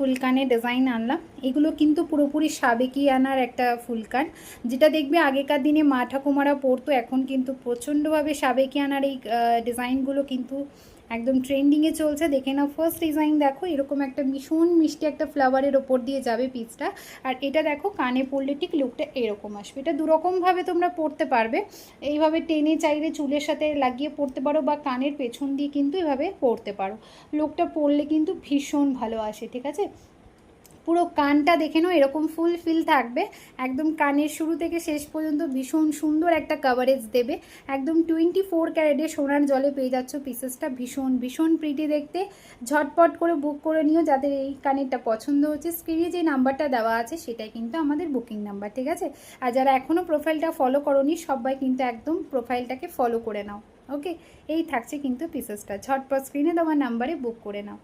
ফুলকানে design আনলাম। এগুলো কিন্তু পুরোপুরি সাবেকি আনার একটা ফুলকান। যেটা দেখবে আগেকার দিনে মা ঠাকুমারা পরতো, এখন কিন্তু প্রচণ্ডভাবে সাবেকি আনার এই ডিজাইনগুলো কিন্তু একদম ট্রেন্ডিংয়ে চলছে, দেখে নাও। ফার্স্ট ডিজাইন দেখো, এরকম একটা ভীষণ মিষ্টি একটা ফ্লাওয়ারের ওপর দিয়ে যাবে পিসটা আর এটা দেখো, কানে পড়লে ঠিক লুকটা এরকম আসবে। এটা দুরকমভাবে তোমরা পড়তে পারবে। এইভাবে টেনে চাইলে চুলের সাথে লাগিয়ে পড়তে পারো বা কানের পেছন দিয়ে কিন্তু এভাবে পড়তে পারো। লোকটা পরলে কিন্তু ভীষণ ভালো আসে, ঠিক আছে? পুরো কানটা দেখে নাও, এরকম ফুল ফিল থাকবে। একদম কানের শুরু থেকে শেষ পর্যন্ত ভীষণ সুন্দর একটা কাভারেজ দেবে। একদম টোয়েন্টি ফোর ক্যারেটে সোনার জলে পেয়ে যাচ্ছ পিসেসটা ভীষণ ভীষণ প্রিটি দেখতে। ঝটপট করে বুক করে নিও যাদের এই কানেরটা পছন্দ হচ্ছে। স্ক্রিনে যে নাম্বারটা দেওয়া আছে সেটাই কিন্তু আমাদের বুকিং নাম্বার ঠিক আছে? আর যারা এখনও প্রোফাইলটা ফলো করনি, সবাই কিন্তু একদম প্রোফাইলটাকে ফলো করে নাও ওকে এই থাকছে কিন্তু পিসেসটা ঝটপট স্ক্রিনে দেওয়া নাম্বারে বুক করে নাও।